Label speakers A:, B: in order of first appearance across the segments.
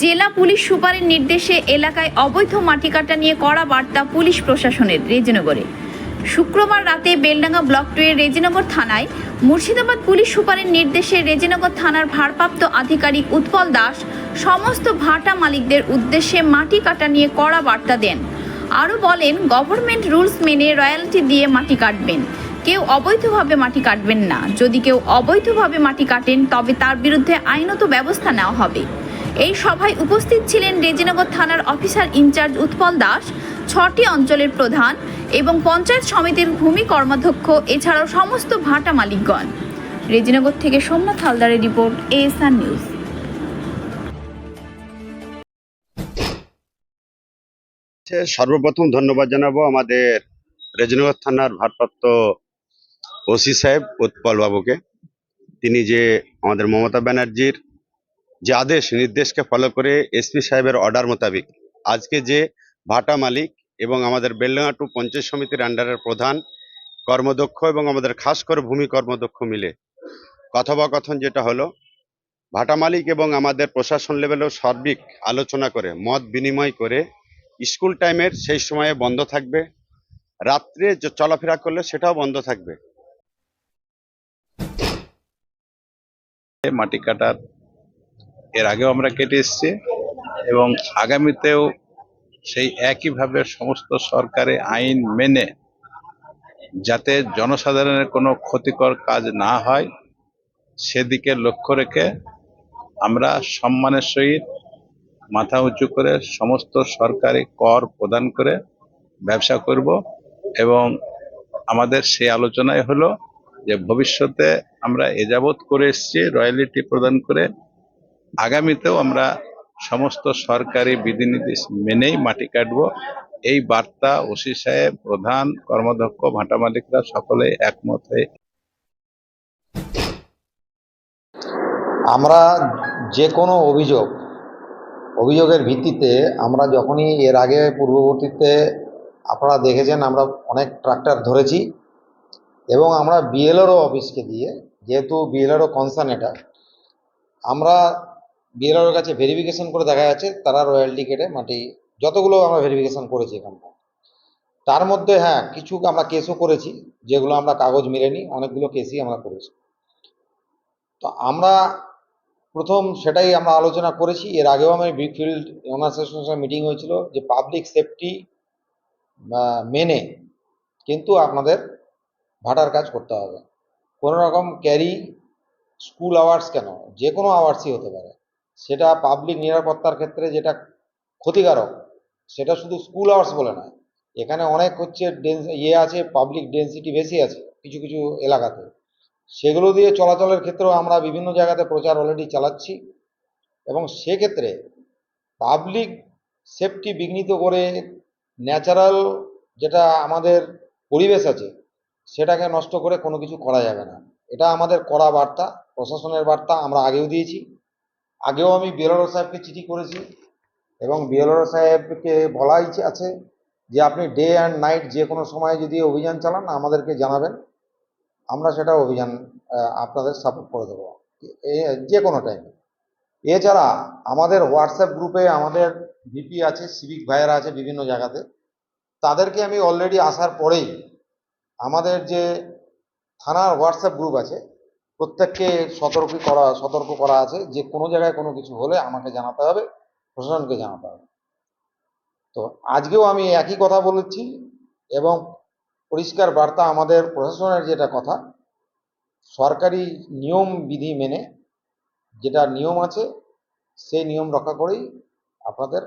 A: জেলা পুলিশ সুপারের নির্দেশে এলাকায় অবৈধ মাটি কাটা নিয়ে কড়া বার্তা পুলিশ প্রশাসনের রেজিনগরে। শুক্রবার রাতে বেলডাঙ্গা ব্লক টু এর রেজিনগর থানায় মুর্শিদাবাদ পুলিশ সুপারের নির্দেশে রেজিনগর থানার ভারপ্রাপ্ত আধিকারিক উৎপল দাস সমস্ত ভাটা মালিকদের উদ্দেশ্যে মাটি কাটা নিয়ে কড়া বার্তা দেন। আরও বলেন, গভর্নমেন্ট রুলস মেনে রয়্যালটি দিয়ে মাটি কাটবেন। কেউ অবৈধভাবে মাটি কাটবেন না। যদি কেউ অবৈধভাবে মাটি কাটেন, তবে তার বিরুদ্ধে আইনত ব্যবস্থা নেওয়া হবে। এই সভায় উপস্থিত ছিলেন রেজিনগর থানার অফিসার ইনচার্জ উৎপল দাস, ছটি অঞ্চলের প্রধান এবং পঞ্চায়েত সমিতির ভূমি কর্মাধ্যক্ষ, এছাড়াও সমস্ত ভাটা মালিকগণ। রেজিনগর থেকে সোমনাথ হালদারের রিপোর্ট, এএসআর নিউজ।
B: সর্বপ্রথম ধন্যবাদ জানাব আমাদের রেজনগর থানার ভারপ্রাপ্ত ওসি সাহেব উৎপল বাবুকে। তিনি যে আমাদের মমতা ব্যানার্জির যে আদেশ, নির্দেশকে ফলো করে এসপি সাহেবের অর্ডার মোতাবেক আজকে যে ভাটা মালিক এবং আমাদের বেলডাঙ্গা টু পঞ্চায়েত সমিতির আন্ডারের প্রধান কর্মদক্ষ এবং আমাদের খাস করে ভূমি কর্মদক্ষ মিলে কথোপকথন যেটা হলো, ভাটা মালিক এবং আমাদের প্রশাসন লেভেলেও সার্বিক আলোচনা করে, মত বিনিময় করে স্কুল টাইমের সেই সময়ে বন্ধ থাকবে, রাত্রে যে চলাফেরা করলে সেটাও বন্ধ থাকবে।
C: মাটি কাটার এর আগেও আমরা কেটে এসেছি এবং আগামীতেও সেই একইভাবে সমস্ত সরকারি আইন মেনে যাতে জনসাধারণের কোনো ক্ষতিকর কাজ না হয়, সেদিকে লক্ষ্য রেখে আমরা সম্মানের সহিত মাথা উঁচু করে সমস্ত সরকারি কর প্রদান করে ব্যবসা করব এবং আমাদের সেই আলোচনায় হলো যে ভবিষ্যতে আমরা এ যাবৎ করে এসেছি, রয়্যালিটি প্রদান করে আগামীতেও আমরা সমস্ত সরকারি বিধিনির্দেশ মেনেই মাটি কাটব। এই বার্তা ওসি সাহেব, প্রধান কর্মদক্ষ ভাটা মালিকরা সকলে একমত হয়ে
D: আমরা যে কোনো অভিযোগ, অভিযোগের ভিত্তিতে আমরা যখনই এর আগে পূর্ববর্তীতে আপনারা দেখেছেন, আমরা অনেক ট্রাক্টর ধরেছি এবং আমরা বিএলআরও অফিসকে দিয়ে, যেহেতু বিএলআরও কনসার্ন এটা, আমরা বিএলআরওর কাছে ভেরিফিকেশন করে দেখা যাচ্ছে তারা রয়্যালটি কেটে মাটি, যতগুলো আমরা ভেরিফিকেশন করেছি এখানটা তার মধ্যে হ্যাঁ কিছু আমরা কেসও করেছি, যেগুলো আমরা কাগজ মেলেনি, অনেকগুলো কেসই আমরা করেছি। তো আমরা প্রথম সেটাই আমরা আলোচনা করেছি। এর আগেও আমি ব্রিকফিল্ড ওনার সঙ্গে মিটিং হয়েছিল যে পাবলিক সেফটি মেনে কিন্তু আপনাদের ভাটার কাজ করতে হবে। কোনো রকম ক্যারি স্কুল আওয়ার্স কেন? যে কোনো আওয়ার্সই হতে পারে। সেটা পাবলিক নিরাপত্তার ক্ষেত্রে যেটা ক্ষতিকারক, সেটা শুধু স্কুল আওয়ার্স বলে নয়। এখানে অনেক হচ্ছে ডেন্স ইয়ে আছে পাবলিক ডেন্সিটি বেশি আছে কিছু কিছু এলাকাতে। সেগুলো দিয়ে চলাচলের ক্ষেত্রেও আমরা বিভিন্ন জায়গাতে প্রচার অলরেডি চালাচ্ছি। এবং সেক্ষেত্রে পাবলিক সেফটি বিঘ্নিত করে ন্যাচারাল যেটা আমাদের পরিবেশ আছে, সেটাকে নষ্ট করে কোনো কিছু করা যাবে না। এটা আমাদের করা বার্তা, প্রশাসনের বার্তা আমরা আগেও দিয়েছি। আগেও আমি বিএলআরও সাহেবকে চিঠি করেছি এবং বিএলআরও সাহেবকে বলাই আছে যে আপনি ডে অ্যান্ড নাইট যে কোনো সময় যদি অভিযান চালান, আমাদেরকে জানাবেন। আমরা সেটা অভিযান আপনাদের সাপোর্ট করে দেবো। যে কোনো টাইমে এছাড়া আমাদের হোয়াটসঅ্যাপ গ্রুপে আমাদের ভিপি আছে সিভিক ভাইয়েরা আছে বিভিন্ন জায়গাতে। তাদেরকে আমি অলরেডি আসার পরেই আমাদের যে থানার হোয়াটসঅ্যাপ গ্রুপ আছে প্রত্যেককে সতর্ক করা সতর্ক করা আছে। যে কোনো জায়গায় কোনো কিছু হলে আমাকে জানাতে হবে, প্রশাসনকে জানাতে হবে। তো আজকেও আমি একই কথা বলেছি এবং পরিষ্কার বার্তা আমাদের প্রশাসনের যেটা কথা, সরকারি নিয়ম বিধি মেনে যেটা নিয়ম আছে, সেই নিয়ম রক্ষা করেই আপনাদের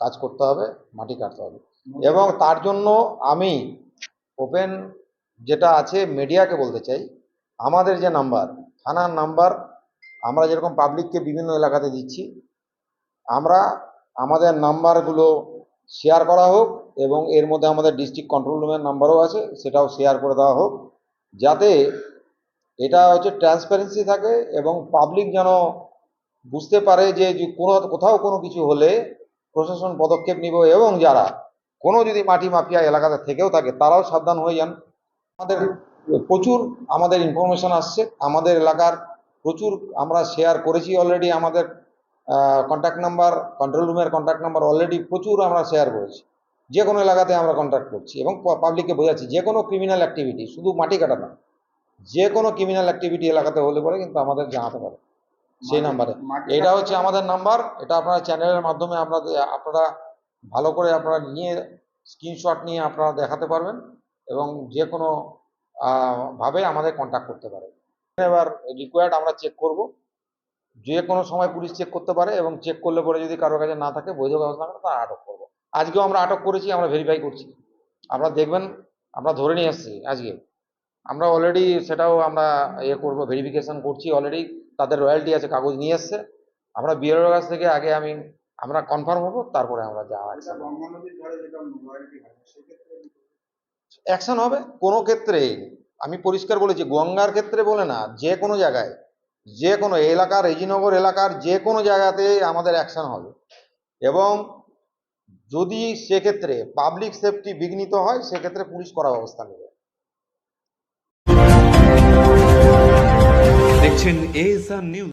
D: কাজ করতে হবে, মাটি কাটতে হবে। এবং তার জন্য আমি ওপেন যেটা আছে, মিডিয়াকে বলতে চাই আমাদের যে নাম্বার, থানার নাম্বার আমরা যেরকম পাবলিককে বিভিন্ন এলাকাতে দিচ্ছি, আমরা আমাদের নাম্বারগুলো শেয়ার করা হোক এবং এর মধ্যে আমাদের ডিস্ট্রিক্ট কন্ট্রোল রুমের নাম্বারও আছে, সেটাও শেয়ার করে দেওয়া হোক, যাতে এটা হচ্ছে ট্রান্সপারেন্সি থাকে এবং পাবলিক যেন বুঝতে পারে যে কোনো, কোথাও কোনো কিছু হলে প্রশাসন পদক্ষেপ নিব এবং যারা কোনো যদি মাটি মাফিয়া এলাকাতে থেকেও থাকে, তারাও সাবধান হয়ে যান। আমাদের প্রচুর আমাদের ইনফরমেশন আসছে। আমাদের এলাকার প্রচুর আমরা শেয়ার করেছি অলরেডি আমাদের কন্ট্যাক্ট নাম্বার কন্ট্রোল রুমের কন্ট্যাক্ট নাম্বার অলরেডি প্রচুর আমরা শেয়ার করেছি। যে কোনো এলাকাতে আমরা কন্ট্যাক্ট করছি এবং পাবলিককে বোঝাচ্ছি যে কোনো ক্রিমিনাল অ্যাক্টিভিটি শুধু মাটি কাটা না যে কোনো ক্রিমিনাল অ্যাক্টিভিটি এলাকাতে হলে পরে কিন্তু আমাদের জানাতে পারে। সেই নাম্বারে এটা হচ্ছে আমাদের নাম্বার এটা আপনারা চ্যানেলের মাধ্যমে আপনাদের আপনারা ভালো করে আপনারা নিয়ে স্ক্রিনশট নিয়ে আপনারা দেখাতে পারবেন এবং যে কোনো ভাবে আমাদের কন্ট্যাক্ট করতে পারে। এবার রিকোয়ার্ড আমরা চেক করব। যে কোনো সময় পুলিশ চেক করতে পারে এবং চেক করলে পরে যদি কারোর কাছে না থাকে বৈধ ব্যবস্থা না তারা আটক করব। আজকেও আমরা আটক করেছি, আমরা ভেরিফাই করছি। আপনারা দেখবেন, আমরা ধরে নিয়ে এসেছি আজকে। আমরা অলরেডি সেটাও আমরা ইয়ে করব ভেরিফিকেশন করছি অলরেডি তাদের রয়্যালটি আছে, কাগজ নিয়ে এসছে। আমরা বিএলওর কাছ থেকে আগে আমি, আমরা কনফার্ম হব, তারপরে আমরা যা অ্যাকশন হবে কোনো ক্ষেত্রে, আমি পরিষ্কার বলেছি, গঙ্গার ক্ষেত্রে বলে না, যে কোনো জায়গায়, যে কোনো এলাকার, রেজিনগর এলাকার যে কোনো জায়গাতে আমাদের অ্যাকশন হবে। এবং যদি সেক্ষেত্রে পাবলিক সেফটি বিঘ্নিত হয়, সেক্ষেত্রে পুলিশ করা ব্যবস্থা নেবে।
E: দেখছেন এএসআর নিউজ